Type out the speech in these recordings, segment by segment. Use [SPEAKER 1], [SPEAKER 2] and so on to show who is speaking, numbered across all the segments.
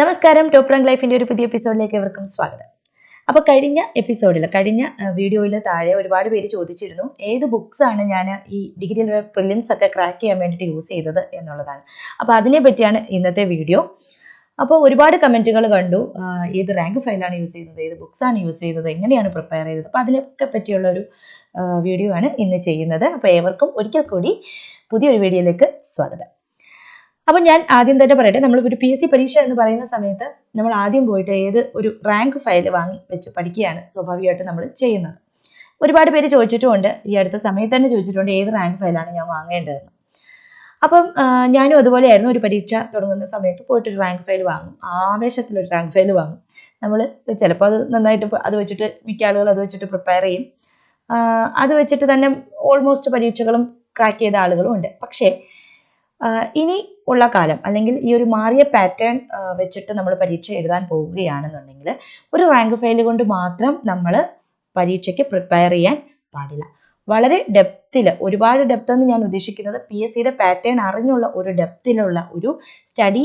[SPEAKER 1] നമസ്കാരം top rank ലൈഫിന്റെ ഒരു പുതിയ എപ്പിസോഡിലേക്ക് എവർക്കും സ്വാഗതം. അപ്പോൾ കഴിഞ്ഞ എപ്പിസോഡിൽ കഴിഞ്ഞ വീഡിയോയിൽ താഴെ ഒരുപാട് പേര് ചോദിച്ചിരുന്നു ഏത് ബുക്സ് ആണ് ഞാൻ ഈ ഡിഗ്രി പ്രിലിംസ് ഒക്കെ ക്രാക്ക് ചെയ്യാൻ വേണ്ടിയിട്ട് യൂസ് ചെയ്തത് എന്നുള്ളതാണ്. അപ്പോൾ അതിനെ പറ്റിയാണ് ഇന്നത്തെ വീഡിയോ. അപ്പോൾ ഒരുപാട് കമന്റുകൾ കണ്ടു ഏത് റാങ്ക് ഫയലാണ് യൂസ് ചെയ്തത് ഏത് ബുക്സ് ആണ് യൂസ് ചെയ്തത് എങ്ങനെയാണ് പ്രിപ്പയർ ചെയ്തത്. അപ്പോൾ അതിനൊക്കെ പറ്റിയുള്ള ഒരു വീഡിയോ ആണ് ഇന്ന് ചെയ്യുന്നത്. അപ്പോൾ ഏവർക്കും ഒരിക്കൽ കൂടി പുതിയൊരു വീഡിയോയിലേക്ക് സ്വാഗതം. അപ്പോൾ ഞാൻ ആദ്യം തന്നെ പറയട്ടെ നമ്മൾ ഒരു പി എസ് സി പരീക്ഷ എന്ന് പറയുന്ന സമയത്ത് നമ്മൾ ആദ്യം പോയിട്ട് ഏത് ഒരു റാങ്ക് ഫയൽ വാങ്ങി വെച്ച് പഠിക്കുകയാണ് സ്വാഭാവികമായിട്ട് നമ്മൾ ചെയ്യുന്നത്. ഒരുപാട് പേര് ചോദിച്ചിട്ടുമുണ്ട് ഈ അടുത്ത സമയത്ത് തന്നെ ചോദിച്ചിട്ടുണ്ട് ഏത് റാങ്ക് ഫയലാണ് ഞാൻ വാങ്ങേണ്ടതെന്ന്. അപ്പം ഞാനും അതുപോലെയായിരുന്നു ഒരു പരീക്ഷ തുടങ്ങുന്ന സമയത്ത് പോയിട്ട് ഒരു റാങ്ക് ഫയൽ വാങ്ങും. ആവേശത്തിൽ ഒരു റാങ്ക് ഫയൽ വാങ്ങും. നമ്മൾ ചിലപ്പോൾ അത് നന്നായിട്ട് അത് വെച്ചിട്ട് മിക്ക ആളുകൾ അത് വെച്ചിട്ട് പ്രിപ്പയർ ചെയ്യും. അത് വെച്ചിട്ട് തന്നെ ഓൾമോസ്റ്റ് പരീക്ഷകളും ക്രാക്ക് ചെയ്ത ആളുകളും ഉണ്ട്. പക്ഷേ ഇനി ഉള്ള കാലം. അല്ലെങ്കിൽ ഈ ഒരു മാറിയ പാറ്റേൺ വെച്ചിട്ട് നമ്മൾ പരീക്ഷ എഴുതാൻ പോവുകയാണെന്നുണ്ടെങ്കിൽ ഒരു റാങ്ക് ഫയൽ കൊണ്ട് മാത്രം നമ്മൾ പരീക്ഷയ്ക്ക് പ്രിപ്പയർ ചെയ്യാൻ പാടില്ല. വളരെ ഡെപ്തിൽ ഒരുപാട് ഡെപ്ത് എന്ന് ഞാൻ ഉദ്ദേശിക്കുന്നത് പി എസ് സിയുടെ പാറ്റേൺ അറിഞ്ഞുള്ള ഒരു ഡെപ്തിലുള്ള ഒരു സ്റ്റഡി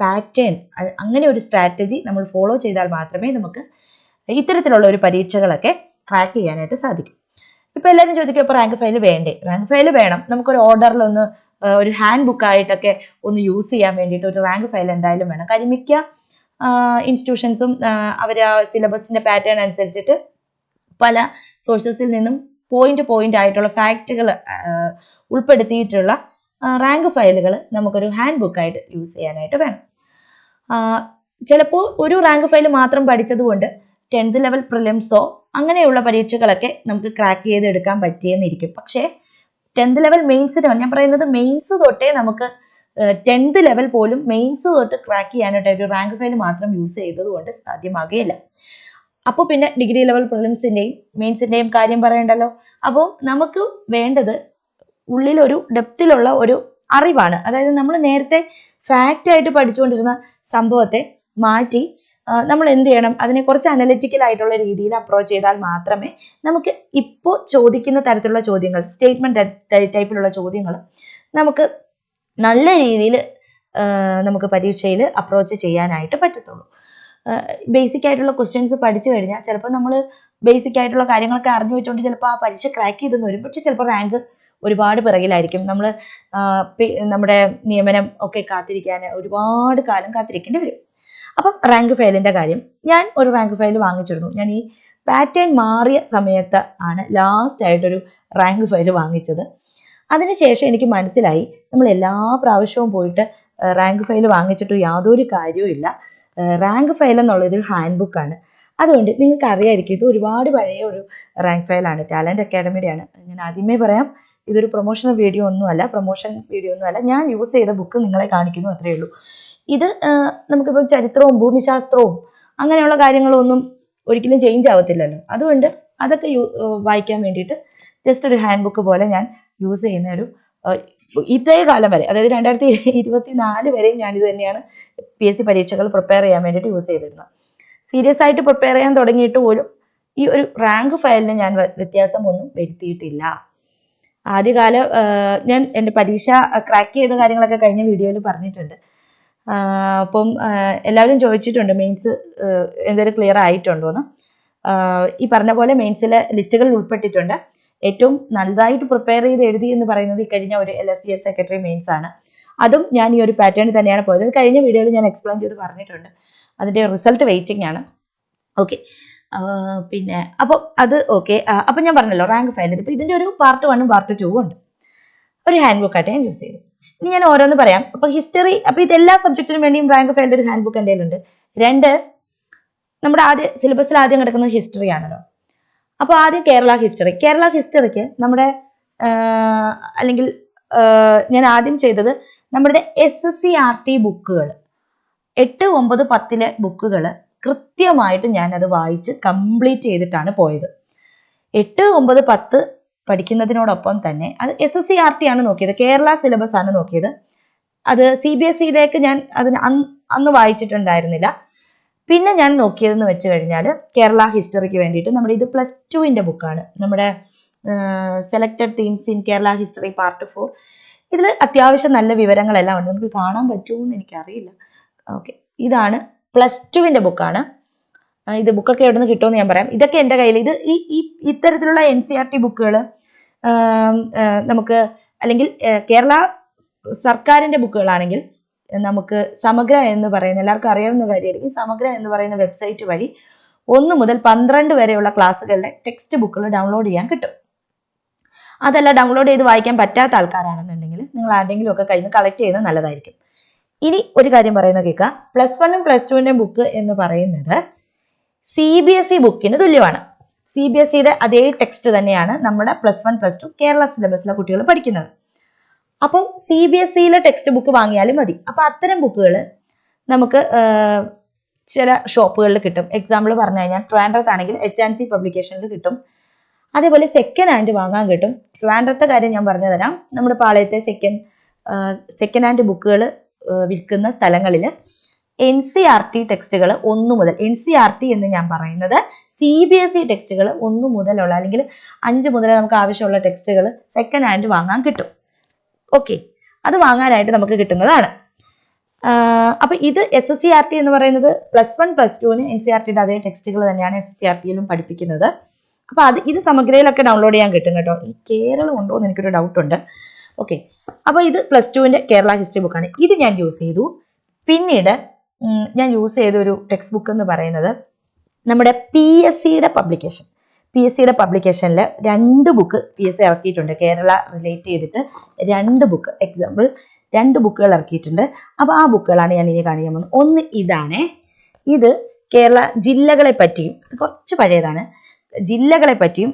[SPEAKER 1] പാറ്റേൺ അങ്ങനെ ഒരു സ്ട്രാറ്റജി നമ്മൾ ഫോളോ ചെയ്താൽ മാത്രമേ നമുക്ക് ഇത്തരത്തിലുള്ള ഒരു പരീക്ഷകളൊക്കെ ട്രാക്ക് ചെയ്യാനായിട്ട് സാധിക്കും. ഇപ്പം എല്ലാവരും ചോദിക്കും ഇപ്പോൾ റാങ്ക് ഫയൽ വേണ്ടേ? റാങ്ക് ഫയൽ വേണം. നമുക്കൊരു ഓർഡറിലൊന്ന് ഒരു ഹാൻഡ് ബുക്ക് ആയിട്ടൊക്കെ ഒന്ന് യൂസ് ചെയ്യാൻ വേണ്ടിയിട്ട് ഒരു റാങ്ക് ഫയൽ എന്തായാലും വേണം. കാര്യം മിക്ക ഇൻസ്റ്റിറ്റ്യൂഷൻസും അവർ ആ സിലബസിന്റെ പാറ്റേൺ അനുസരിച്ചിട്ട് പല സോഴ്സസിൽ നിന്നും പോയിന്റ് പോയിന്റ് ആയിട്ടുള്ള ഫാക്റ്റുകൾ ഉൾപ്പെടുത്തിയിട്ടുള്ള റാങ്ക് ഫയലുകൾ നമുക്കൊരു ഹാൻഡ് ബുക്ക് ആയിട്ട് യൂസ് ചെയ്യാനായിട്ട് വേണം. ചിലപ്പോൾ ഒരു റാങ്ക് ഫയൽ മാത്രം പഠിച്ചതുകൊണ്ട് ടെൻത്ത് ലെവൽ പ്രിലിംസോ അങ്ങനെയുള്ള പരീക്ഷകളൊക്കെ നമുക്ക് ക്രാക്ക് ചെയ്തെടുക്കാൻ പറ്റിയെന്നിരിക്കും. പക്ഷേ ടെൻത്ത് ലെവൽ മെയിൻസ് ഞാൻ പറയുന്നത് മെയിൻസ് തൊട്ടേ നമുക്ക് ടെൻത്ത് ലെവൽ പോലും മെയിൻസ് തൊട്ട് ക്രാക്ക് ചെയ്യാനായിട്ട് ഒരു റാങ്ക് ഫയൽ മാത്രം യൂസ് ചെയ്തത് കൊണ്ട് സാധ്യമാകുകയില്ല അപ്പോൾ പിന്നെ ഡിഗ്രി ലെവൽ പ്രിലിംസിന്റെയും മെയിൻസിന്റെയും കാര്യം പറയണ്ടല്ലോ? അപ്പോൾ നമുക്ക് വേണ്ടത് ഉള്ളിലൊരു ഡെപ്തിലുള്ള ഒരു അറിവാണ്. അതായത് നമ്മൾ നേരത്തെ ഫാക്റ്റ് ആയിട്ട് പഠിച്ചുകൊണ്ടിരുന്ന സംഭവത്തെ മാറ്റി നമ്മൾ എന്ത് ചെയ്യണം? അതിനെ കുറച്ച് അനലിറ്റിക്കൽ ആയിട്ടുള്ള രീതിയിൽ അപ്രോച്ച് ചെയ്താൽ മാത്രമേ നമുക്ക് ഇപ്പോൾ ചോദിക്കുന്ന തരത്തിലുള്ള ചോദ്യങ്ങൾ സ്റ്റേറ്റ്മെന്റ് ടൈപ്പിലുള്ള ചോദ്യങ്ങൾ നമുക്ക് നല്ല രീതിയിൽ നമുക്ക് പരീക്ഷയിൽ അപ്രോച്ച് ചെയ്യാനായിട്ട് പറ്റത്തുള്ളൂ. ബേസിക് ആയിട്ടുള്ള ക്വസ്റ്റ്യൻസ് പഠിച്ചു കഴിഞ്ഞാൽ ചിലപ്പോൾ നമ്മൾ ബേസിക് ആയിട്ടുള്ള കാര്യങ്ങളൊക്കെ അറിഞ്ഞു വെച്ചുകൊണ്ട് ചിലപ്പോൾ ആ പരീക്ഷ ക്രാക്ക് ചെയ്തെന്ന് വരും. പക്ഷെ ചിലപ്പോൾ റാങ്ക് ഒരുപാട് പിറകിലായിരിക്കും. നമ്മൾ നമ്മുടെ നിയമനം ഒക്കെ കാത്തിരിക്കാൻ ഒരുപാട് കാലം കാത്തിരിക്കേണ്ടി വരും. അപ്പം റാങ്ക് ഫയലിന്റെ കാര്യം. ഞാൻ ഒരു റാങ്ക് ഫയൽ വാങ്ങിച്ചിരുന്നു. ഞാൻ ഈ പാറ്റേൺ മാറിയ സമയത്ത് ആണ് ലാസ്റ്റ് ആയിട്ടൊരു റാങ്ക് ഫയൽ വാങ്ങിച്ചത്. അതിനുശേഷം എനിക്ക് മനസ്സിലായി നമ്മൾ എല്ലാ പ്രാവശ്യവും പോയിട്ട് റാങ്ക് ഫയൽ വാങ്ങിച്ചിട്ട് യാതൊരു കാര്യവും ഇല്ല. റാങ്ക് ഫയൽ എന്നുള്ളത് ഒരു ഹാൻഡ് ബുക്കാണ് അതുകൊണ്ട് നിങ്ങൾക്ക് അറിയായിരിക്കും ഇത് ഒരുപാട് പഴയ ഒരു റാങ്ക് ഫയലാണ് ടാലന്റ് അക്കാഡമിയുടെയാണ് ഞാൻ ആദ്യമേ പറയാം ഇതൊരു പ്രൊമോഷണൽ വീഡിയോ ഒന്നുമല്ല പ്രൊമോഷൻ വീഡിയോ ഒന്നുമല്ല. ഞാൻ യൂസ് ചെയ്ത ബുക്ക് നിങ്ങളെ കാണിക്കുന്നു അത്രയേ ഉള്ളൂ. ഇത് നമുക്കിപ്പോൾ ചരിത്രവും ഭൂമിശാസ്ത്രവും അങ്ങനെയുള്ള കാര്യങ്ങളൊന്നും ഒരിക്കലും ചേഞ്ച് ആവത്തില്ലല്ലോ. അതുകൊണ്ട് അതൊക്കെ വായിക്കാൻ വേണ്ടിയിട്ട് ജസ്റ്റ് ഒരു ഹാൻഡ് ബുക്ക് പോലെ ഞാൻ യൂസ് ചെയ്യുന്ന ഒരു ഇതേ കാലം വരെ അതായത് രണ്ടായിരത്തി ഇരുപത്തി നാല് വരെയും ഞാനിത് തന്നെയാണ് പി എസ് സി പരീക്ഷകൾ പ്രിപ്പയർ ചെയ്യാൻ വേണ്ടിയിട്ട് യൂസ് ചെയ്തിരുന്നത്. സീരിയസ് ആയിട്ട് പ്രിപ്പയർ ചെയ്യാൻ തുടങ്ങിയിട്ട് പോലും ഈ ഒരു റാങ്ക് ഫയലിന് ഞാൻ വ്യത്യാസം ഒന്നും വരുത്തിയിട്ടില്ല. ആദ്യകാല ഞാൻ എന്റെ പരീക്ഷ ക്രാക്ക് ചെയ്ത കാര്യങ്ങളൊക്കെ കഴിഞ്ഞ വീഡിയോയിൽ പറഞ്ഞിട്ടുണ്ട്. അപ്പം എല്ലാവരും ചോദിച്ചിട്ടുണ്ട് മെയിൻസ് എന്തെങ്കിലും ക്ലിയർ ആയിട്ടുണ്ടോയെന്ന് എന്ന്. ഈ പറഞ്ഞ പോലെ മെയിൻസിലെ ലിസ്റ്റുകളിൽ ഉൾപ്പെട്ടിട്ടുണ്ട്. ഏറ്റവും നല്ലതായിട്ട് പ്രിപ്പയർ ചെയ്ത് എഴുതി എന്ന് പറയുന്നത് ഈ കഴിഞ്ഞ ഒരു L S D S secretary mains ആണ്. അതും ഞാൻ ഈ ഒരു പാറ്റേണിൽ തന്നെയാണ് പോയത്. കഴിഞ്ഞ വീഡിയോയിൽ ഞാൻ എക്സ്പ്ലെയിൻ ചെയ്ത് പറഞ്ഞിട്ടുണ്ട്. അതിന്റെ റിസൾട്ട് വെയിറ്റിംഗ് ആണ്. ഓക്കെ പിന്നെ അപ്പോൾ അത് ഓക്കെ അപ്പം ഞാൻ പറഞ്ഞല്ലോ റാങ്ക് ഫൈനൽ ഇപ്പോൾ ഇതിന്റെ ഒരു പാർട്ട് വണ്ണും പാർട്ട് ടൂവും ഉണ്ട്. ഒരു ഹാൻഡ് ബുക്കായിട്ട് ഞാൻ യൂസ് ചെയ്തു. ഇനി ഞാൻ ഓരോന്ന് പറയാം. അപ്പൊ ഹിസ്റ്ററി അപ്പൊ ഇത് എല്ലാ സബ്ജക്റ്റിനും വേണ്ടിയും റാങ്ക് ഫയലിന്റെ ഒരു ഹാൻഡ് ബുക്ക് എന്റെ കയ്യിലുണ്ട്. രണ്ട് നമ്മുടെ ആദ്യ സിലബസിൽ ആദ്യം കിടക്കുന്നത് ഹിസ്റ്ററി ആണല്ലോ. അപ്പോൾ ആദ്യം കേരള ഹിസ്റ്ററി കേരള ഹിസ്റ്ററിക്ക് നമ്മുടെ അല്ലെങ്കിൽ ഞാൻ ആദ്യം ചെയ്തത് നമ്മുടെ S S C R T ബുക്കുകൾ എട്ട് ഒമ്പത് പത്തിലെ ബുക്കുകൾ കൃത്യമായിട്ട് ഞാൻ അത് വായിച്ച് കംപ്ലീറ്റ് ചെയ്തിട്ടാണ് പോയത്. എട്ട് ഒമ്പത് പത്ത് പഠിക്കുന്നതിനോടൊപ്പം തന്നെ അത് S S C R T ആണ് നോക്കിയത്. കേരള സിലബസ് ആണ് നോക്കിയത്. അത് സി ബി എസ് ഇയിലേക്ക് ഞാൻ അതിന് അന്ന് അന്ന് വായിച്ചിട്ടുണ്ടായിരുന്നില്ല. പിന്നെ ഞാൻ നോക്കിയതെന്ന് വെച്ച് കഴിഞ്ഞാൽ കേരള ഹിസ്റ്ററിക്ക് വേണ്ടിയിട്ട് നമ്മുടെ ഇത് പ്ലസ് ടുവിന്റെ ബുക്കാണ് നമ്മുടെ selected themes in Kerala history part four ഇതിൽ അത്യാവശ്യം നല്ല വിവരങ്ങളെല്ലാം ഉണ്ട്. നമുക്ക് കാണാൻ പറ്റുമോ എന്ന് എനിക്കറിയില്ല. ഓക്കെ ഇതാണ് പ്ലസ് ടുവിന്റെ ബുക്കാണ് ഇത് ബുക്കൊക്കെ എവിടെ നിന്ന് കിട്ടുമെന്ന് ഞാൻ പറയാം. ഇതൊക്കെ എന്റെ കയ്യിൽ ഇത് ഈ ഇത്തരത്തിലുള്ള എൻ സി ആർ ടി ബുക്കുകൾ നമുക്ക് അല്ലെങ്കിൽ കേരള സർക്കാരിന്റെ ബുക്കുകളാണെങ്കിൽ നമുക്ക് സമഗ്ര എന്ന് പറയുന്ന എല്ലാവർക്കും അറിയാവുന്ന കാര്യമായിരിക്കും. സമഗ്ര എന്ന് പറയുന്ന വെബ്സൈറ്റ് വഴി ഒന്ന് മുതൽ പന്ത്രണ്ട് വരെയുള്ള ക്ലാസ്സുകളുടെ ടെക്സ്റ്റ് ബുക്കുകൾ ഡൗൺലോഡ് ചെയ്യാൻ കിട്ടും. അതല്ല ഡൗൺലോഡ് ചെയ്ത് വായിക്കാൻ പറ്റാത്ത ആൾക്കാരാണെന്നുണ്ടെങ്കിൽ നിങ്ങൾ ആരെങ്കിലും ഒക്കെ കയ്യിൽ നിന്ന് കളക്ട് ചെയ്യുന്നത് നല്ലതായിരിക്കും. ഇനി ഒരു കാര്യം പറയുന്നത് കേൾക്കുക പ്ലസ് വണ്ണും പ്ലസ് ടുവിന്റെ ബുക്ക് എന്ന് പറയുന്നത് സി ബി എസ് ഇ ബുക്കിന് തുല്യമാണ്. സി ബി എസ് ഇയുടെ അതേ ടെക്സ്റ്റ് തന്നെയാണ് നമ്മുടെ plus one plus two Kerala സിലബസിലെ കുട്ടികൾ പഠിക്കുന്നത്. അപ്പോൾ സി ബി എസ് സിയിലെ ടെക്സ്റ്റ് ബുക്ക് വാങ്ങിയാലും മതി. അപ്പോൾ അത്തരം ബുക്കുകൾ നമുക്ക് ചില ഷോപ്പുകളിൽ കിട്ടും. എക്സാമ്പിൾ പറഞ്ഞു കഴിഞ്ഞാൽ ട്രാൻഡ്രത്താണെങ്കിൽ എച്ച് ആൻഡ് സി പബ്ലിക്കേഷനിൽ കിട്ടും. അതേപോലെ സെക്കൻഡ് ഹാൻഡ് വാങ്ങാൻ കിട്ടും. ട്രാൻഡ്രത്തെ കാര്യം ഞാൻ പറഞ്ഞു തരാം. നമ്മുടെ പാളയത്തെ സെക്കൻഡ് സെക്കൻഡ് ഹാൻഡ് ബുക്കുകൾ വിൽക്കുന്ന സ്ഥലങ്ങളിൽ എൻ സി ആർ ടി ടെക്സ്റ്റുകൾ ഒന്നു മുതൽ എൻ സി ആർ ടി എന്ന് ഞാൻ പറയുന്നത് സി ബി എസ് ഇ ടെക്സ്റ്റുകൾ ഒന്ന് മുതലുള്ള അല്ലെങ്കിൽ അഞ്ച് മുതൽ നമുക്ക് ആവശ്യമുള്ള ടെക്സ്റ്റുകൾ സെക്കൻഡ് ഹാൻഡ് വാങ്ങാൻ കിട്ടും. ഓക്കെ അത് വാങ്ങാനായിട്ട് നമുക്ക് കിട്ടുന്നതാണ്. അപ്പൊ ഇത് S S C R T എന്ന് പറയുന്നത് പ്ലസ് വൺ പ്ലസ് ടുവിന് എൻ സി ആർ ടിയുടെ അതേ ടെക്സ്റ്റുകൾ തന്നെയാണ് എസ് സി ആർ ടിയിലും പഠിപ്പിക്കുന്നത്. അപ്പൊ അത് ഇത് സമഗ്രയിലൊക്കെ ഡൗൺലോഡ് ചെയ്യാൻ കിട്ടും കേട്ടോ. ഈ കേരളം ഉണ്ടോ എന്ന് എനിക്കൊരു ഡൗട്ട് ഉണ്ട്. ഓക്കെ അപ്പോൾ ഇത് പ്ലസ് ടുവിന്റെ കേരള ഹിസ്റ്ററി ബുക്കാണ് ഇത് ഞാൻ യൂസ് ചെയ്തു. പിന്നീട് ഞാൻ യൂസ് ചെയ്ത ഒരു ടെക്സ്റ്റ് ബുക്ക് എന്ന് പറയുന്നത് നമ്മുടെ പി എസ് സിയുടെ പബ്ലിക്കേഷൻ പി എസ് സിയുടെ പബ്ലിക്കേഷനിൽ രണ്ട് ബുക്ക് പി എസ് സി ഇറക്കിയിട്ടുണ്ട്. കേരള റിലേറ്റ് ചെയ്തിട്ട് രണ്ട് ബുക്ക് എക്സാമ്പിൾ രണ്ട് ബുക്കുകൾ ഇറക്കിയിട്ടുണ്ട്. അപ്പോൾ ആ ബുക്കുകളാണ് ഞാൻ ഇനി കാണിക്കാൻ പോകുന്നത്. ഒന്ന് ഇതാണ്. ഇത് കേരള ജില്ലകളെ പറ്റിയും കുറച്ച് പഴയതാണ്. ജില്ലകളെ പറ്റിയും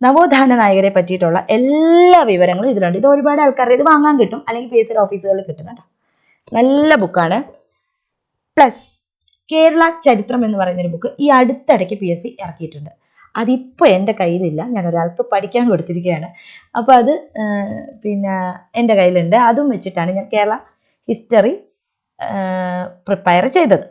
[SPEAKER 1] നവോത്ഥാന നായകരെ പറ്റിയിട്ടുള്ള എല്ലാ വിവരങ്ങളും ഇതിലുണ്ട്. ഇത് ഒരുപാട് ആൾക്കാരുടെ ഇത് വാങ്ങാൻ കിട്ടും. അല്ലെങ്കിൽ പി എസ് സിയുടെ ഓഫീസുകളിൽ കിട്ടും കേട്ടോ. നല്ല ബുക്കാണ് പ്ലസ് കേരള ചരിത്രം എന്ന് പറയുന്ന ഒരു ബുക്ക് ഈ അടുത്തിടയ്ക്ക് പി എസ് സി ഇറക്കിയിട്ടുണ്ട്. അതിപ്പോൾ എന്റെ കയ്യിലില്ല. ഞാൻ ഒരാൾക്ക് പഠിക്കാൻ കൊടുത്തിരിക്കുകയാണ്. അപ്പോൾ അത് പിന്നെ എന്റെ കയ്യിലുണ്ട്. അതും വെച്ചിട്ടാണ് ഞാൻ കേരള ഹിസ്റ്ററി പ്രിപ്പയർ ചെയ്തത്.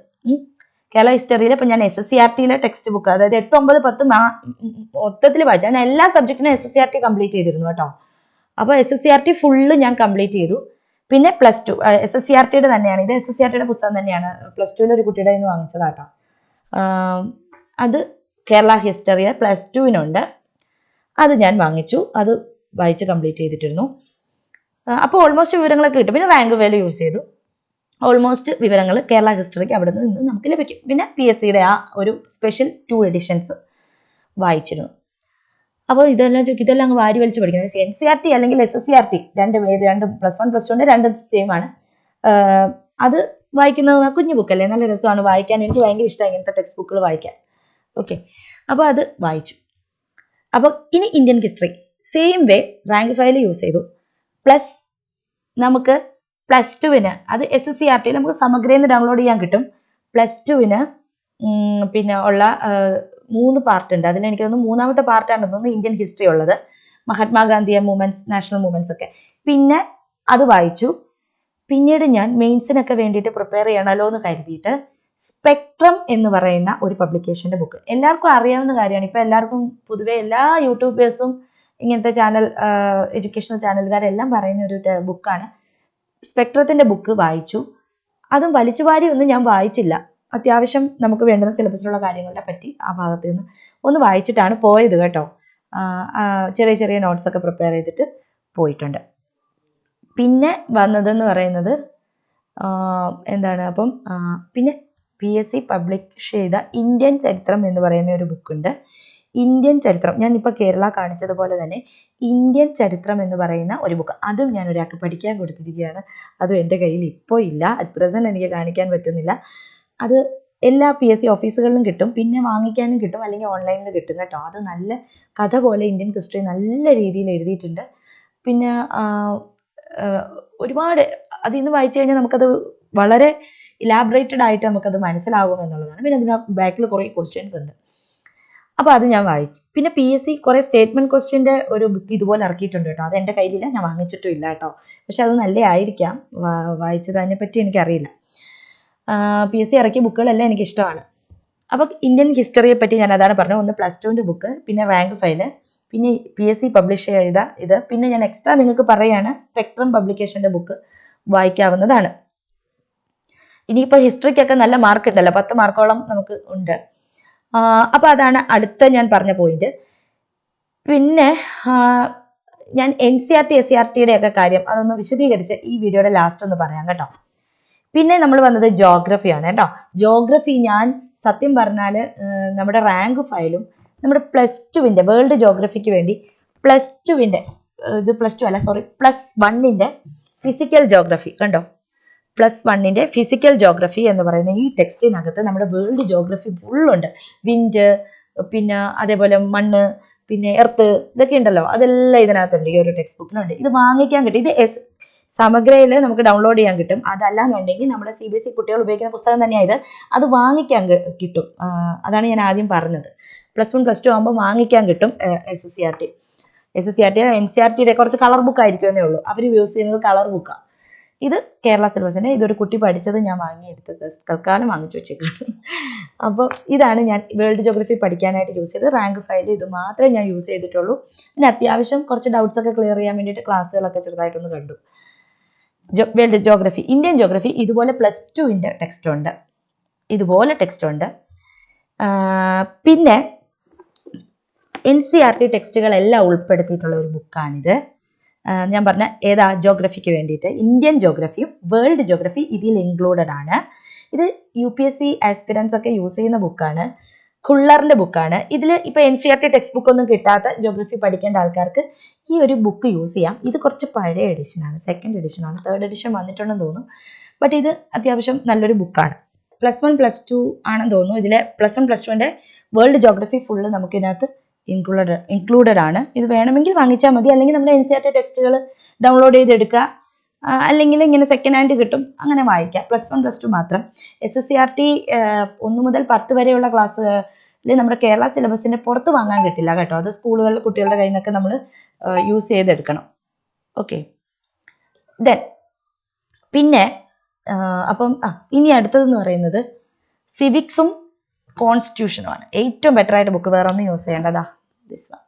[SPEAKER 1] കേരള ഹിസ്റ്ററിയിൽ ഇപ്പം ഞാൻ എസ് എസ് സി ആർ ടിയിലെ ടെക്സ്റ്റ് ബുക്ക് അതായത് എട്ട് ഒമ്പത് പത്ത് മൊത്തത്തിൽ വായിച്ചു. ഞാൻ എല്ലാ സബ്ജക്റ്റിനും S S C R T complete ചെയ്തിരുന്നു കേട്ടോ. അപ്പോൾ S S C R T full ഞാൻ കംപ്ലീറ്റ് ചെയ്തു. പിന്നെ plus two S S C R ടിയുടെ തന്നെയാണ്. ഇത് എസ് എസ് സി ആർ ടിയുടെ പുസ്തകം തന്നെയാണ്. പ്ലസ് ടുവിൽ ഒരു കുട്ടിയുടെ നിന്ന് വാങ്ങിച്ചതാട്ടോ അത് കേരള ഹിസ്റ്ററിയ പ്ലസ് ടുവിനുണ്ട് അത് ഞാൻ വാങ്ങിച്ചു. അത് വായിച്ച് കംപ്ലീറ്റ് ചെയ്തിട്ടിരുന്നു. അപ്പോൾ ഓൾമോസ്റ്റ് വിവരങ്ങളൊക്കെ കിട്ടും. പിന്നെ റാങ്ക് വേല യൂസ് ചെയ്തു. ഓൾമോസ്റ്റ് വിവരങ്ങൾ കേരള ഹിസ്റ്ററിക്ക് അവിടെ നിന്ന് നമുക്ക് ലഭിക്കും. പിന്നെ പി എസ് സിയുടെ ആ ഒരു സ്പെഷ്യൽ ടു എഡിഷൻസ് വായിച്ചിരുന്നു. അപ്പോൾ ഇതെല്ലാം ഇതെല്ലാം അങ്ങ് വാരി വലിച്ച് പഠിക്കുന്നത് എൻ സി ആർ ടി അല്ലെങ്കിൽ S S C R T രണ്ടും ഏത് രണ്ടും പ്ലസ് വൺ പ്ലസ് ടുവിന്റെ രണ്ടും സെയിം ആണ്. അത് വായിക്കുന്നത് കുഞ്ഞു ബുക്കല്ലേ നല്ല രസമാണ് വായിക്കാൻ. എനിക്ക് ഭയങ്കര ഇഷ്ടമാണ് ഇങ്ങനത്തെ ടെക്സ്റ്റ് ബുക്കുകൾ വായിക്കാൻ. ഓക്കെ അപ്പോൾ അത് വായിച്ചു. അപ്പോൾ ഇനി Indian history same way rank file use ചെയ്തു. പ്ലസ് നമുക്ക് പ്ലസ് ടുവിന് അത് എസ് എസ് സി ആർ ടിയിൽ നമുക്ക് സമഗ്രയിൽ നിന്ന് ഡൗൺലോഡ് ചെയ്യാൻ കിട്ടും. പ്ലസ് ടുവിന് പിന്നെ ഉള്ള മൂന്ന് പാർട്ട് ഉണ്ട് അതിൽ എനിക്ക് തോന്നുന്നു മൂന്നാമത്തെ പാർട്ടാണ് തോന്നുന്നു ഇന്ത്യൻ ഹിസ്റ്ററി ഉള്ളത്. മഹാത്മാഗാന്ധി മൂവ്മെന്റ്സ് നാഷണൽ മൂവ്മെന്റ്സ് ഒക്കെ. പിന്നെ അത് വായിച്ചു. പിന്നീട് ഞാൻ മെയിൻസിനൊക്കെ വേണ്ടിയിട്ട് പ്രിപ്പയർ ചെയ്യണമല്ലോ എന്ന് കരുതിയിട്ട് സ്പെക്ട്രം എന്ന് പറയുന്ന ഒരു പബ്ലിക്കേഷന്റെ ബുക്ക് എല്ലാവർക്കും അറിയാവുന്ന കാര്യമാണ്. ഇപ്പൊ എല്ലാവർക്കും പൊതുവെ എല്ലാ യൂട്യൂബേഴ്സും ഇങ്ങനത്തെ ചാനൽ എഡ്യൂക്കേഷണൽ ചാനലുകാരെല്ലാം പറയുന്ന ഒരു ബുക്കാണ് സ്പെക്ട്രത്തിന്റെ ബുക്ക് വായിച്ചു. അതും വലിച്ചു വാരി ഒന്നും ഞാൻ വായിച്ചില്ല. അത്യാവശ്യം നമുക്ക് വേണ്ടുന്ന സിലബസിലുള്ള കാര്യങ്ങളെ പറ്റി ആ ഭാഗത്ത് നിന്ന് ഒന്ന് വായിച്ചിട്ടാണ് പോയത് കേട്ടോ. ചെറിയ ചെറിയ നോട്ട്സൊക്കെ പ്രിപ്പയർ ചെയ്തിട്ട് പോയിട്ടുണ്ട്. പിന്നെ വന്നതെന്ന് പറയുന്നത് എന്താണ് അപ്പം പിന്നെ പി എസ് സി പബ്ലിഷ് ചെയ്ത ഇന്ത്യൻ ചരിത്രം എന്ന് പറയുന്ന ഒരു ബുക്കുണ്ട് ഇന്ത്യൻ ചരിത്രം ഞാനിപ്പോൾ കേരള കാണിച്ചതുപോലെ തന്നെ ഇന്ത്യൻ ചരിത്രം എന്ന് പറയുന്ന ഒരു ബുക്ക് അതും ഞാൻ ഒരാൾക്ക് പഠിക്കാൻ കൊടുത്തിരിക്കുകയാണ്. അതും എന്റെ കയ്യിൽ ഇപ്പോൾ ഇല്ല. അറ്റ് പ്രസന്റ് എനിക്ക് കാണിക്കാൻ പറ്റുന്നില്ല. അത് എല്ലാ പി എസ് സി ഓഫീസുകളിലും കിട്ടും. പിന്നെ വാങ്ങിക്കാനും കിട്ടും അല്ലെങ്കിൽ ഓൺലൈനിൽ കിട്ടും കേട്ടോ. അത് നല്ല കഥ പോലെ ഇന്ത്യൻ ഹിസ്റ്ററി നല്ല രീതിയിൽ എഴുതിയിട്ടുണ്ട്. പിന്നെ ഒരുപാട് അതിൽ നിന്ന് വായിച്ചു കഴിഞ്ഞാൽ നമുക്കത് വളരെ ഇലാബറേറ്റഡ് ആയിട്ട് നമുക്കത് മനസ്സിലാകും എന്നുള്ളതാണ്. പിന്നെ അതിന് ബാക്കിൽ കുറേ ക്വസ്റ്റ്യൻസ് ഉണ്ട്. അപ്പോൾ അത് ഞാൻ വായിച്ചു. പിന്നെ പി എസ് സി കുറേ സ്റ്റേറ്റ്മെന്റ് ക്വസ്റ്റ്യന്റെ ഒരു ബുക്ക് ഇതുപോലെ ഇറക്കിയിട്ടുണ്ട് കേട്ടോ. അത് എന്റെ കയ്യിലില്ല ഞാൻ വാങ്ങിച്ചിട്ടും ഇല്ല കേട്ടോ. പക്ഷെ അത് നല്ല ആയിരിക്കാം വാ- വായിച്ചത് അതിനെപ്പറ്റി എനിക്കറിയില്ല. പി എസ് സി ഇറക്കിയ ബുക്കുകളെല്ലാം എനിക്കിഷ്ടമാണ്. അപ്പോൾ ഇന്ത്യൻ ഹിസ്റ്ററിയെ പറ്റി ഞാൻ അതാണ് പറഞ്ഞത്. ഒന്ന് പ്ലസ് ടുവിന്റെ ബുക്ക് പിന്നെ റാങ്ക് ഫയൽ പിന്നെ പി എസ് സി പബ്ലിഷ് ചെയ്ത ഇത്. പിന്നെ ഞാൻ എക്സ്ട്രാ നിങ്ങൾക്ക് പറയുകയാണ് സ്പെക്ട്രം പബ്ലിക്കേഷന്റെ ബുക്ക് വായിക്കാവുന്നതാണ്. ഇനിയിപ്പോൾ ഹിസ്റ്ററിക്കൊക്കെ നല്ല മാർക്ക് ഉണ്ടല്ലോ. പത്ത് മാർക്കോളം നമുക്ക് ഉണ്ട്. അപ്പോൾ അതാണ് അടുത്ത ഞാൻ പറഞ്ഞ പോയിന്റ് പിന്നെ ഞാൻ N C R T S C R ടിയുടെ ഒക്കെ കാര്യം അതൊന്ന് വിശദീകരിച്ച് ഈ വീഡിയോയുടെ ലാസ്റ്റ് ഒന്ന് പറയാം കേട്ടോ. പിന്നെ നമ്മൾ വന്നത് ജോഗ്രഫിയാണ് കേട്ടോ. ജോഗ്രഫി ഞാൻ സത്യം പറഞ്ഞാൽ നമ്മുടെ റാങ്ക് ഫയലും നമ്മുടെ പ്ലസ് ടുവിന്റെ വേൾഡ് ജോഗ്രഫിക്ക് വേണ്ടി പ്ലസ് ടുവിന്റെ ഇത് പ്ലസ് ടു അല്ല സോറി പ്ലസ് വണ്ണിന്റെ ഫിസിക്കൽ ജോഗ്രഫി കണ്ടോ? പ്ലസ് വണ്ണിന്റെ ഫിസിക്കൽ ജോഗ്രഫി എന്ന് പറയുന്ന ഈ ടെക്സ്റ്റിനകത്ത് നമ്മുടെ വേൾഡ് ജോഗ്രഫി ഫുള്ളുണ്ട് വിൻഡ് പിന്നെ അതേപോലെ മണ്ണ് പിന്നെ എർത്ത് ഇതൊക്കെ ഉണ്ടല്ലോ. അതെല്ലാം ഇതിനകത്തുണ്ട്. ഈ ഒരു ടെക്സ്റ്റ് ബുക്കിലുണ്ട് ഇത് വാങ്ങിക്കാൻ കിട്ടും. ഇത് എസ് സമഗ്രയിൽ നമുക്ക് ഡൗൺലോഡ് ചെയ്യാൻ കിട്ടും. അതല്ലാന്നുണ്ടെങ്കിൽ നമ്മുടെ സി ബി എസ് ഇ കുട്ടികൾ ഉപയോഗിക്കുന്ന പുസ്തകം തന്നെയാണ് അത് വാങ്ങിക്കാൻ കിട്ടും. അതാണ് ഞാൻ ആദ്യം പറഞ്ഞത്. പ്ലസ് വൺ പ്ലസ് ടു ആകുമ്പോൾ വാങ്ങിക്കാൻ കിട്ടും S S C R T S S C R T N C R ടിയുടെ കുറച്ച് കളർ ബുക്ക് ആയിരിക്കും എന്നേ ഉള്ളൂ. അവർ യൂസ് ചെയ്യുന്നത് കളർ ബുക്കാണ് ഇത് കേരള സിലബസിന്റെ ഇതൊരു കുട്ടി പഠിച്ചത് ഞാൻ വാങ്ങിയെടുത്തത് തൽക്കാലം വാങ്ങിച്ചു വെച്ചേക്കാണ്. അപ്പോൾ ഇതാണ് ഞാൻ വേൾഡ് ജോഗ്രഫി പഠിക്കാനായിട്ട് യൂസ് ചെയ്തത്. റാങ്ക് ഫയൽ ഇത് മാത്രമേ ഞാൻ യൂസ് ചെയ്തിട്ടുള്ളൂ. പിന്നെ അത്യാവശ്യം കുറച്ച് ഡൗട്ട്സൊക്കെ ക്ലിയർ ചെയ്യാൻ വേണ്ടിയിട്ട് ക്ലാസ്സുകളൊക്കെ ചെറുതായിട്ടൊന്ന് കണ്ടു. വേൾഡ് ജോഗ്രഫി ഇന്ത്യൻ ജോഗ്രഫി ഇതുപോലെ പ്ലസ് ടുവിന്റെ ടെക്സ്റ്റ് ഉണ്ട്. ഇതുപോലെ ടെക്സ്റ്റ് ഉണ്ട്. പിന്നെ എൻ സി ആർ ടി ടെക്സ്റ്റുകളെല്ലാം ഉൾപ്പെടുത്തിയിട്ടുള്ള ഒരു ബുക്കാണിത് ഞാൻ പറഞ്ഞ ഏതാ ജോഗ്രഫിക്ക് വേണ്ടിയിട്ട്? ഇന്ത്യൻ ജോഗ്രഫിയും വേൾഡ് ജോഗ്രഫി ഇതിൽ ഇൻക്ലൂഡഡ് ആണ്. ഇത് U P S C aspirants ഒക്കെ യൂസ് ചെയ്യുന്ന ബുക്കാണ് ഖുള്ളറിന്റെ ബുക്കാണ് ഇതിൽ ഇപ്പോൾ N C R T text book ഒന്നും കിട്ടാത്ത ജോഗ്രഫി പഠിക്കേണ്ട ആൾക്കാർക്ക് ഈ ഒരു ബുക്ക് യൂസ് ചെയ്യാം. ഇത് കുറച്ച് പഴയ എഡിഷനാണ് സെക്കൻഡ് എഡിഷനാണ് തേർഡ് എഡിഷൻ വന്നിട്ടുണ്ടെന്ന് തോന്നുന്നു. ബട്ട് ഇത് അത്യാവശ്യം നല്ലൊരു ബുക്കാണ് പ്ലസ് വൺ പ്ലസ് ടു ആണെന്ന് തോന്നുന്നു. ഇതിലെ പ്ലസ് വൺ പ്ലസ് ടുവിന്റെ വേൾഡ് ജോഗ്രഫി ഫുള്ള് നമുക്ക് ഇതിനകത്ത് ഇൻക്ലൂഡഡ് ഇൻക്ലൂഡഡ് ആണ്. ഇത് വേണമെങ്കിൽ വാങ്ങിച്ചാൽ മതി. അല്ലെങ്കിൽ നമ്മുടെ എൻ സി ആർ ടി ടെക്സ്റ്റുകൾ ഡൗൺലോഡ് ചെയ്തെടുക്കുക. അല്ലെങ്കിൽ ഇങ്ങനെ സെക്കൻഡ് ഹാൻഡ് കിട്ടും. അങ്ങനെ വായിക്കാം. പ്ലസ് വൺ പ്ലസ് ടു മാത്രം. S S C R T ഒന്ന് മുതൽ പത്ത് വരെയുള്ള ക്ലാസ് നമ്മുടെ കേരള സിലബസിന്റെ പുറത്ത് വാങ്ങാൻ കിട്ടില്ല കേട്ടോ. അത് സ്കൂളുകളിൽ കുട്ടികളുടെ കയ്യിൽ നിന്നൊക്കെ നമ്മൾ യൂസ് ചെയ്തെടുക്കണം. ഓക്കെ ദെൻ പിന്നെ അപ്പം ആ ഇനി അടുത്തതെന്ന് പറയുന്നത് സിവിക്സും കോൺസ്റ്റിറ്റ്യൂഷനുമാണ് ഏറ്റവും ബെറ്റർ ആയിട്ട് ബുക്ക് വേറെ ഒന്നും use ചെയ്യേണ്ടതാ. This one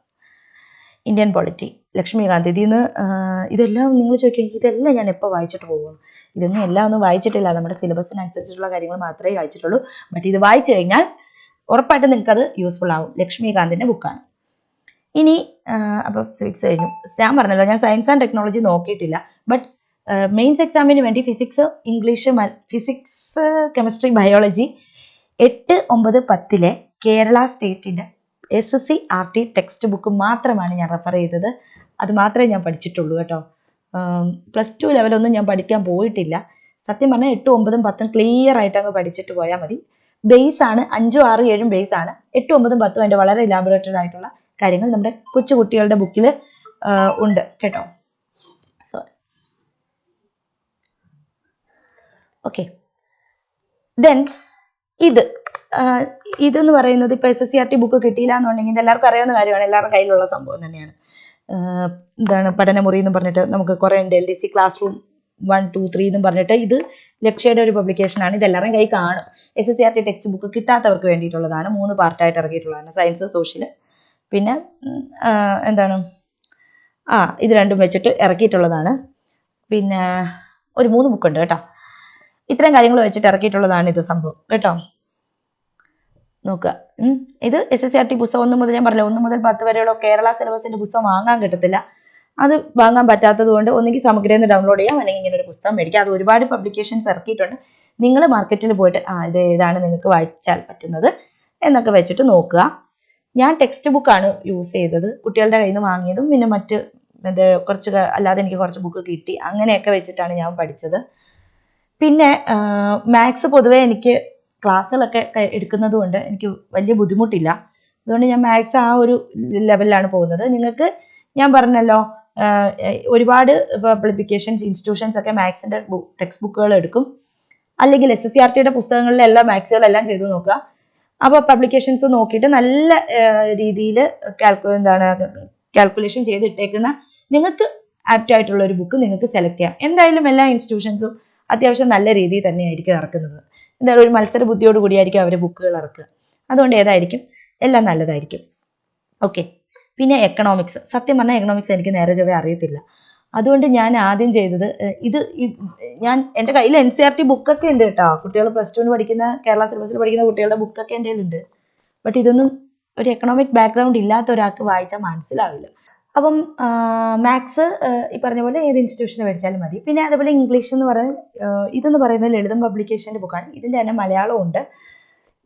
[SPEAKER 1] Indian polity Laxmikanth ഇതിൽ നിന്ന് ഇതെല്ലാം നിങ്ങൾ ചോദിക്കും ഇതെല്ലാം ഞാൻ എപ്പോൾ വായിച്ചിട്ട് പോകും? ഇതൊന്നും എല്ലാം ഒന്നും വായിച്ചിട്ടില്ല. നമ്മുടെ സിലബസിനനുസരിച്ചിട്ടുള്ള കാര്യങ്ങൾ മാത്രമേ വായിച്ചിട്ടുള്ളൂ. ബട്ട് ഇത് വായിച്ചു കഴിഞ്ഞാൽ ഉറപ്പായിട്ടും നിങ്ങൾക്കത് യൂസ്ഫുൾ ആവും. ലക്ഷ്മികാന്തിന്റെ ബുക്കാണ് ഇനി അപ്പോൾ സിവിക്സ് കഴിഞ്ഞു. ഞാൻ പറഞ്ഞല്ലോ ഞാൻ സയൻസ് ആൻഡ് ടെക്നോളജി നോക്കിയിട്ടില്ല. ബട്ട് മെയിൻസ് എക്സാമിന് വേണ്ടി physics English physics chemistry biology എട്ട് ഒമ്പത് പത്തിലെ കേരള സ്റ്റേറ്റിന്റെ S S C R T text book മാത്രമാണ് ഞാൻ റെഫർ ചെയ്തത്. അത് മാത്രമേ ഞാൻ പഠിച്ചിട്ടുള്ളൂ കേട്ടോ. പ്ലസ് ടു ലെവലൊന്നും ഞാൻ പഠിക്കാൻ പോയിട്ടില്ല. സത്യം പറഞ്ഞാൽ എട്ടും ഒമ്പതും പത്തും ക്ലിയർ ആയിട്ട് അങ്ങ് പഠിച്ചിട്ട് പോയാൽ മതി. ബേസ് ആണ് അഞ്ചും ആറും ഏഴും ബേസ് ആണ്. എട്ടും ഒമ്പതും പത്തും അതിന്റെ വളരെ ഇലാബറേറ്റഡ് ആയിട്ടുള്ള കാര്യങ്ങൾ നമ്മുടെ കൊച്ചു കുട്ടികളുടെ ബുക്കിൽ ഉണ്ട് കേട്ടോ. സോറി ഓക്കെ ദെൻ ഇത്. ഇതെന്ന് പറയുന്നത് ഇപ്പോൾ S S C R T book കിട്ടിയില്ല എന്നുണ്ടെങ്കിൽ എല്ലാവർക്കും അറിയാവുന്ന കാര്യമാണ്. എല്ലാവരുടെ കയ്യിലുള്ള സംഭവം തന്നെയാണ്. എന്താണ് പഠനമുറി എന്ന് പറഞ്ഞിട്ട് നമുക്ക് കുറേ ഉണ്ട്. L D C class room one two three എന്നും പറഞ്ഞിട്ട് ഇത് ലക്ഷ്യയുടെ ഒരു പബ്ലിക്കേഷനാണ് ഇത് എല്ലാവരുടെയും കൈ കാണും. S S C R T text book കിട്ടാത്തവർക്ക് വേണ്ടിയിട്ടുള്ളതാണ്. മൂന്ന് പാർട്ടായിട്ട് ഇറങ്ങിയിട്ടുള്ളതാണ്. സയൻസ് സോഷ്യൽ പിന്നെ എന്താണ്? ആ ഇത് രണ്ടും വെച്ചിട്ട് ഇറക്കിയിട്ടുള്ളതാണ്. പിന്നെ ഒരു മൂന്ന് ബുക്കുണ്ട് കേട്ടോ. ഇത്രയും കാര്യങ്ങൾ വെച്ചിട്ട് ഇറക്കിയിട്ടുള്ളതാണ് ഇത് സംഭവം. കേട്ടോ? നോക്കുക. ഇത് എസ് എസ് ആർ ടി പുസ്തകം ഒന്ന് മുതൽ ഞാൻ പറഞ്ഞില്ല ഒന്ന് മുതൽ പത്ത് വരെയുള്ള കേരള സിലബസിന്റെ പുസ്തകം വാങ്ങാൻ കിട്ടത്തില്ല. അത് വാങ്ങാൻ പറ്റാത്തത് കൊണ്ട് ഒന്നുകിൽ സമഗ്രയിൽ നിന്ന് ഡൗൺലോഡ് ചെയ്യാം അല്ലെങ്കിൽ ഇങ്ങനെ ഒരു പുസ്തകം മേടിക്കാം. അത് ഒരുപാട് പബ്ലിക്കേഷൻസ് ഇറക്കിയിട്ടുണ്ട്. നിങ്ങൾ മാർക്കറ്റിൽ പോയിട്ട് ആ ഇത് ഏതാണ് നിങ്ങൾക്ക് വായിച്ചാൽ പറ്റുന്നത് എന്നൊക്കെ വെച്ചിട്ട് നോക്കുക. ഞാൻ ടെക്സ്റ്റ് ബുക്കാണ് യൂസ് ചെയ്തത്. കുട്ടികളുടെ കയ്യിൽ നിന്ന് വാങ്ങിയതും പിന്നെ മറ്റ് കുറച്ച് അല്ലാതെ എനിക്ക് കുറച്ച് ബുക്ക് കിട്ടി. അങ്ങനെയൊക്കെ വെച്ചിട്ടാണ് ഞാൻ പഠിച്ചത്. പിന്നെ മാത്സ് പൊതുവേ എനിക്ക് ക്ലാസ്സുകളൊക്കെ എടുക്കുന്നത് കൊണ്ട് എനിക്ക് വലിയ ബുദ്ധിമുട്ടില്ല. അതുകൊണ്ട് ഞാൻ മാത്സ് ആ ഒരു ലെവലിലാണ് പോകുന്നത്. നിങ്ങൾക്ക് ഞാൻ പറഞ്ഞല്ലോ ഒരുപാട് പബ്ലിക്കേഷൻസ് ഇൻസ്റ്റിറ്റ്യൂഷൻസ് ഒക്കെ മാത്സിന്റെ ടെക്സ്റ്റ് ബുക്കുകൾ എടുക്കും. അല്ലെങ്കിൽ എസ് എസ് സി ആർ ടിയുടെ പുസ്തകങ്ങളിലെ എല്ലാ മാത്സുകളെല്ലാം ചെയ്തു നോക്കുക. അപ്പോൾ പബ്ലിക്കേഷൻസ് നോക്കിയിട്ട് നല്ല രീതിയിൽ കാൽക്കു എന്താണ് കാൽക്കുലേഷൻ ചെയ്തിട്ടേക്കുന്ന നിങ്ങൾക്ക് ആപ്റ്റ് ആയിട്ടുള്ള ഒരു ബുക്ക് നിങ്ങൾക്ക് സെലക്ട് ചെയ്യാം. എന്തായാലും എല്ലാ ഇൻസ്റ്റിറ്റ്യൂഷൻസും അത്യാവശ്യം നല്ല രീതിയിൽ തന്നെയായിരിക്കും ഇറക്കുന്നത്. എന്തായാലും ഒരു മത്സര ബുദ്ധിയോട് കൂടിയായിരിക്കും അവർ ബുക്കുകൾ ഇറക്കുക. അതുകൊണ്ട് ഏതായിരിക്കും? എല്ലാം നല്ലതായിരിക്കും. ഓക്കെ പിന്നെ എക്കണോമിക്സ് സത്യം പറഞ്ഞാൽ എക്കണോമിക്സ് എനിക്ക് നേരെ ചൊവ്വേ അറിയത്തില്ല. അതുകൊണ്ട് ഞാൻ ആദ്യം ചെയ്തത് ഇത് ഞാൻ എന്റെ കയ്യിൽ എൻ സി ആർ ടി ബുക്കൊക്കെ ഉണ്ട് കേട്ടോ. കുട്ടികൾ പ്ലസ് ടുവിന് പഠിക്കുന്ന കേരള സിലബസിൽ പഠിക്കുന്ന കുട്ടികളുടെ ബുക്കൊക്കെ എന്റെ കയ്യിലുണ്ട്. ബട്ട് ഇതൊന്നും ഒരു എക്കണോമിക് ബാക്ക്ഗ്രൗണ്ട് ഇല്ലാത്ത ഒരാൾക്ക് വായിച്ചാൽ മനസ്സിലാവില്ല. അപ്പം മാത്സ് ഈ പറഞ്ഞ പോലെ ഏത് ഇൻസ്റ്റിറ്റ്യൂഷന് മേടിച്ചാലും മതി. പിന്നെ അതുപോലെ ഇംഗ്ലീഷ് എന്ന് പറയുന്നത് ഇതെന്ന് പറയുന്നത് ലളിതം പബ്ലിക്കേഷന്റെ ബുക്കാണ് ഇതിന്റെ തന്നെ മലയാളവും ഉണ്ട്.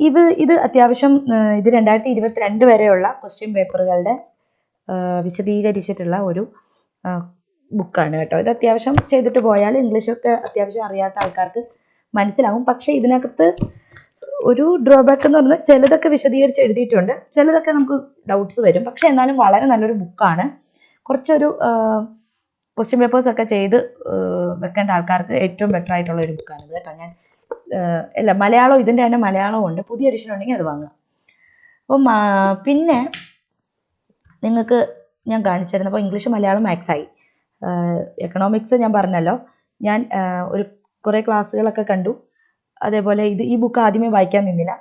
[SPEAKER 1] ഇത് ഇത് അത്യാവശ്യം ഇത് രണ്ടായിരത്തി ഇരുപത്തിരണ്ട് വരെയുള്ള ക്വസ്റ്റ്യൻ പേപ്പറുകളുടെ വിശദീകരിച്ചിട്ടുള്ള ഒരു ബുക്കാണ് കേട്ടോ. ഇത് അത്യാവശ്യം ചെയ്തിട്ട് പോയാൽ ഇംഗ്ലീഷൊക്കെ അത്യാവശ്യം അറിയാത്ത ആൾക്കാർക്ക് മനസ്സിലാവും. പക്ഷേ ഇതിനകത്ത് ഒരു ഡ്രോബാക്ക് എന്ന് പറഞ്ഞാൽ ചിലതൊക്കെ വിശദീകരിച്ച് എഴുതിയിട്ടുണ്ട്. ചിലതൊക്കെ നമുക്ക് ഡൗട്ട്സ് വരും. പക്ഷേ എന്നാലും വളരെ നല്ലൊരു ബുക്കാണ് കുറച്ചൊരു ക്വസ്റ്റ്യൻ പേപ്പേഴ്സ് ഒക്കെ ചെയ്ത് വെക്കേണ്ട ആൾക്കാർക്ക് ഏറ്റവും ബെറ്റർ ആയിട്ടുള്ള ഒരു ബുക്കാണ് കേട്ടോ. ഞാൻ അല്ല മലയാളം ഇതിന്റെ തന്നെ മലയാളവും ഉണ്ട്. പുതിയ എഡിഷൻ ഉണ്ടെങ്കിൽ അത് വാങ്ങാം. അപ്പം പിന്നെ നിങ്ങൾക്ക് ഞാൻ കാണിച്ചിരുന്നു അപ്പോൾ ഇംഗ്ലീഷ് മലയാളം മാത്സായി എക്കണോമിക്സ് ഞാൻ പറഞ്ഞല്ലോ. ഞാൻ ഒരു കുറേ ക്ലാസ്സുകളൊക്കെ കണ്ടു. അതേപോലെ ഇത് ഈ ബുക്ക് ആദ്യമേ വായിക്കാൻ നിന്നില്ല.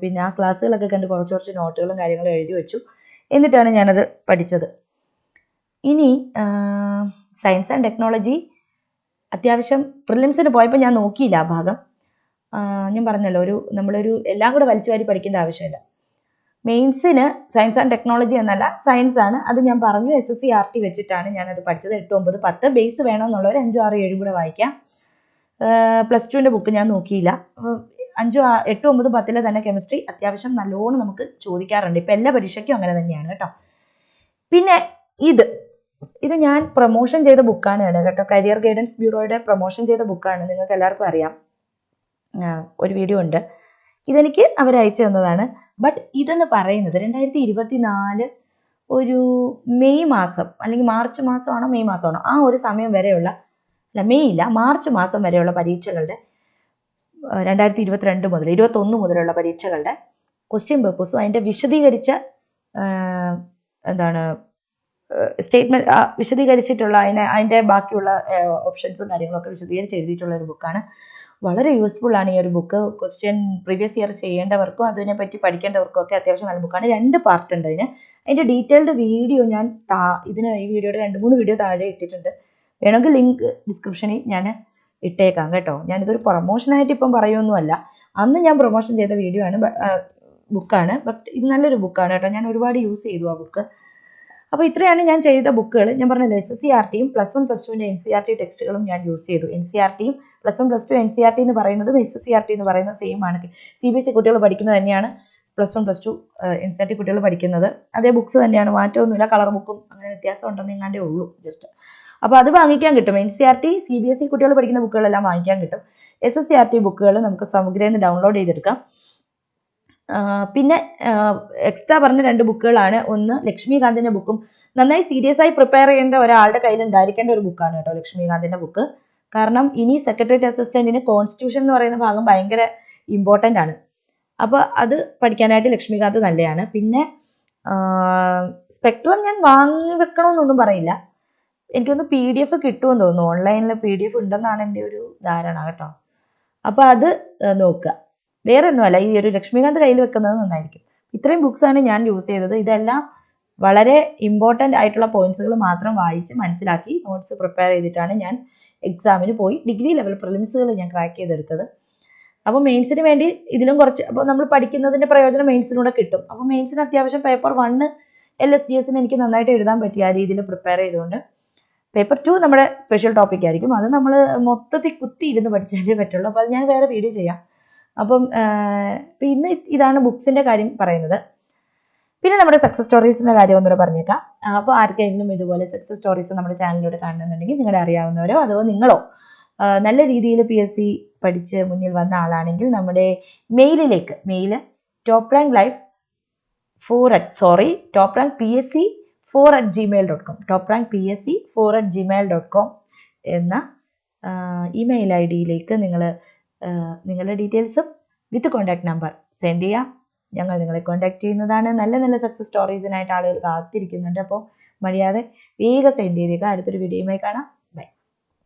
[SPEAKER 1] പിന്നെ ആ ക്ലാസ്സുകളൊക്കെ കണ്ട് കുറച്ച് കുറച്ച് നോട്ടുകളും കാര്യങ്ങളും എഴുതി വെച്ചു. എന്നിട്ടാണ് ഞാനത് പഠിച്ചത്. ഇനി സയൻസ് ആൻഡ് ടെക്നോളജി അത്യാവശ്യം പ്രിലിംസിന് പോയപ്പോൾ ഞാൻ നോക്കിയില്ല ആ ഭാഗം. ഞാൻ പറഞ്ഞല്ലോ ഒരു നമ്മളൊരു എല്ലാം കൂടെ വലിച്ചു വാരി പഠിക്കേണ്ട ആവശ്യമില്ല. മെയിൻസിന് സയൻസ് ആൻഡ് ടെക്നോളജി എന്നല്ല സയൻസ് ആണ്. അത് ഞാൻ പറഞ്ഞു S S C R T വെച്ചിട്ടാണ് ഞാനത് പഠിച്ചത്. എട്ട് ഒമ്പത് പത്ത് ബേസ് വേണമെന്നുള്ളവർ അഞ്ചോ ആറ് ഏഴും കൂടെ വായിക്കാം. പ്ലസ് ടുവിന്റെ ബുക്ക് ഞാൻ നോക്കിയില്ല. അഞ്ചോ എട്ടോ ഒമ്പത് പത്തിലെ തന്നെ കെമിസ്ട്രി അത്യാവശ്യം നല്ലോണം നമുക്ക് ചോദിക്കാറുണ്ട്. ഇപ്പം എല്ലാ പരീക്ഷയ്ക്കും അങ്ങനെ തന്നെയാണ് കേട്ടോ. പിന്നെ ഇത് ഇത് ഞാൻ പ്രൊമോഷൻ ചെയ്ത ബുക്കാണ് കേട്ടോ. കരിയർ ഗൈഡൻസ് ബ്യൂറോയുടെ പ്രൊമോഷൻ ചെയ്ത ബുക്കാണ് നിങ്ങൾക്ക് എല്ലാവർക്കും അറിയാം. ഒരു വീഡിയോ ഉണ്ട്. ഇതെനിക്ക് അവർ അയച്ചു തന്നതാണ്. ബട്ട് ഇതെന്ന് പറയുന്നത് രണ്ടായിരത്തി ഇരുപത്തി നാല് ഒരു മെയ് മാസം അല്ലെങ്കിൽ മാർച്ച് മാസമാണോ മെയ് മാസമാണോ ആ ഒരു സമയം വരെയുള്ള അല്ല മെയ് ഇല്ല മാർച്ച് മാസം വരെയുള്ള പരീക്ഷകളുടെ രണ്ടായിരത്തി ഇരുപത്തിരണ്ട് മുതൽ ഇരുപത്തൊന്ന് മുതലുള്ള പരീക്ഷകളുടെ ക്വസ്റ്റ്യൻ പേപ്പേഴ്സും അതിന്റെ വിശദീകരിച്ച എന്താണ് സ്റ്റേറ്റ്മെന്റ് വിശദീകരിച്ചിട്ടുള്ള അതിനെ അതിന്റെ ബാക്കിയുള്ള ഓപ്ഷൻസും കാര്യങ്ങളൊക്കെ വിശദീകരിച്ച് എഴുതിയിട്ടുള്ള ഒരു ബുക്കാണ് വളരെ യൂസ്ഫുൾ ആണ് ഈ ഒരു ബുക്ക് ക്വസ്റ്റ്യൻ പ്രീവിയസ് ഇയർ ചെയ്യേണ്ടവർക്കും അതിനെ പറ്റി പഠിക്കേണ്ടവർക്കും ഒക്കെ അത്യാവശ്യം നല്ല ബുക്കാണ് രണ്ട് പാർട്ട് ഉണ്ട് അതിന്. അതിന്റെ ഡീറ്റെയിൽഡ് വീഡിയോ ഞാൻ താ ഇതിന് ഈ വീഡിയോയുടെ രണ്ട് മൂന്ന് വീഡിയോ താഴെ ഇട്ടിട്ടുണ്ട്. വേണമെങ്കിൽ ലിങ്ക് ഡിസ്ക്രിപ്ഷനിൽ ഞാൻ ഇട്ടേക്കാം കേട്ടോ. ഞാനിതൊരു പ്രൊമോഷനായിട്ട് ഇപ്പം പറയുമൊന്നുമല്ല അന്ന് ഞാൻ പ്രൊമോഷൻ ചെയ്ത വീഡിയോ ആണ് ബുക്കാണ് ബട്ട് ഇത് നല്ലൊരു ബുക്കാണ് കേട്ടോ. ഞാൻ ഒരുപാട് യൂസ് ചെയ്തു ആ ബുക്ക് അപ്പോൾ ഇത്രയാണ് ഞാൻ ചെയ്ത ബുക്കുകൾ ഞാൻ പറഞ്ഞല്ലോ എസ് എസ് സി ആർ ടിയും പ്ലസ് വൺ പ്ലസ് ടുവിന്റെ എൻ സി ആർ ടി ടെക്സ്റ്റുകളും ഞാൻ യൂസ് ചെയ്തു. എൻ സി ആർ ടിയും plus one plus two N C R T എന്ന് പറയുന്നതും S S C R T എന്ന് പറയുന്നത് സെയിം ആണ്. സി ബി എസ് ഇ കുട്ടികൾ പഠിക്കുന്നത് തന്നെയാണ് plus one plus two N C R T കുട്ടികൾ പഠിക്കുന്നത്. അതേ ബുക്ക്സ് തന്നെയാണ്. മാറ്റമൊന്നുമില്ല. കളർ ബുക്കും അങ്ങനെ വ്യത്യാസം ഉണ്ടെന്ന് എങ്ങാണ്ടേ ഉള്ളൂ ജസ്റ്റ് അപ്പോൾ അത് വാങ്ങിക്കാൻ കിട്ടും. N C R T C B S E കുട്ടികൾ പഠിക്കുന്ന ബുക്കുകളെല്ലാം വാങ്ങിക്കാൻ കിട്ടും. S S C R T ബുക്കുകൾ നമുക്ക് സമഗ്രയിൽ നിന്ന് ഡൗൺലോഡ് ചെയ്തെടുക്കാം. പിന്നെ എക്സ്ട്രാ പറഞ്ഞ രണ്ട് ബുക്കുകളാണ്. ഒന്ന് ലക്ഷ്മികാന്തിന്റെ ബുക്കും. നന്നായി സീരിയസ് ആയി പ്രിപ്പയർ ചെയ്യേണ്ട ഒരാളുടെ കയ്യിൽ ഉണ്ടായിരിക്കേണ്ട ഒരു ബുക്കാണ് കേട്ടോ ലക്ഷ്മികാന്തിന്റെ ബുക്ക് കാരണം ഇനി സെക്രട്ടേറിയറ്റ് അസിസ്റ്റന്റിന് കോൺസ്റ്റിറ്റ്യൂഷൻ എന്ന് പറയുന്ന ഭാഗം ഭയങ്കര ഇമ്പോർട്ടന്റ് ആണ്. അപ്പോൾ അത് പഠിക്കാനായിട്ട് ലക്ഷ്മികാന്ത് നല്ലതാണ് പിന്നെ സ്പെക്ട്രം ഞാൻ വാങ്ങി വെക്കണമെന്നൊന്നും പറയില്ല. എനിക്കൊന്ന് പി ഡി എഫ് കിട്ടുമെന്ന് തോന്നുന്നു. ഓൺലൈനിൽ പി ഡി എഫ് ഉണ്ടെന്നാണ് എന്റെ ഒരു ധാരണ കേട്ടോ. അപ്പോൾ അത് നോക്കുക. വേറെ ഒന്നുമല്ല ഈ ഒരു ലക്ഷ്മികാന്ത് കയ്യിൽ വെക്കുന്നത് നന്നായിരിക്കും. ഇത്രയും ബുക്സാണ് ഞാൻ യൂസ് ചെയ്തത്. ഇതെല്ലാം വളരെ ഇമ്പോർട്ടന്റ് ആയിട്ടുള്ള പോയിന്റ്സുകൾ മാത്രം വായിച്ച് മനസ്സിലാക്കി നോട്ട്സ് പ്രിപ്പയർ ചെയ്തിട്ടാണ് ഞാൻ എക്സാമിന് പോയി ഡിഗ്രി ലെവൽ പ്രിലിംസുകൾ ഞാൻ ക്രാക്ക് ചെയ്തെടുത്തത്. അപ്പോൾ മെയിൻസിന് വേണ്ടി ഇതിലും കുറച്ച് അപ്പോൾ നമ്മൾ പഠിക്കുന്നതിന്റെ പ്രയോജനം മെയിൻസിനൂടെ കിട്ടും. അപ്പോൾ മെയിൻസിന് അത്യാവശ്യം paper one L S D എസിന് എനിക്ക് നന്നായിട്ട് എഴുതാൻ പറ്റി ആ രീതിയിൽ പ്രിപ്പയർ ചെയ്തുകൊണ്ട് പേപ്പർ ടു നമ്മുടെ സ്പെഷ്യൽ ടോപ്പിക് ആയിരിക്കും. അത് നമ്മൾ മൊത്തത്തിൽ കുത്തി ഇരുന്ന് പഠിച്ചാലേ പറ്റുള്ളൂ. അപ്പോൾ അത് ഞാൻ വേറെ വീഡിയോ ചെയ്യാം. അപ്പം ഇന്ന് ഇതാണ് ബുക്സിന്റെ കാര്യം പറയുന്നത്. പിന്നെ നമ്മുടെ സക്സസ് സ്റ്റോറീസിന്റെ കാര്യം ഒന്നുകൂടെ പറഞ്ഞേക്കാം. അപ്പോൾ ആർക്കെങ്കിലും ഇതുപോലെ സക്സസ് സ്റ്റോറീസ് നമ്മുടെ ചാനലിലൂടെ കാണണമെന്നുണ്ടെങ്കിൽ നിങ്ങളുടെ അറിയാവുന്നവരോ അതോ നിങ്ങളോ നല്ല രീതിയിൽ പി എസ് സി പഠിച്ച് മുന്നിൽ വന്ന ആളാണെങ്കിൽ നമ്മുടെ മെയിലിലേക്ക് mail top rank life four at sorry top rank P S C four at Gmail dot com top rank P S C four at Gmail dot com എന്ന ഇമെയിൽ ഐ ഡിയിലേക്ക് നിങ്ങൾ നിങ്ങളുടെ ഡീറ്റെയിൽസും വിത്ത് കോൺടാക്ട് നമ്പർ സെൻഡ് ചെയ്യുക ഞങ്ങൾ നിങ്ങളെ contact ചെയ്യുന്നതാണ്. നല്ല നല്ല സക്സസ് സ്റ്റോറീസിനായിട്ട് ആളുകൾ കാത്തിരിക്കുന്നുണ്ട്. അപ്പോൾ മടിയാതെ വേഗം സെൻഡ് ചെയ്തേക്കുക അടുത്തൊരു വീഡിയോയുമായി കാണാം.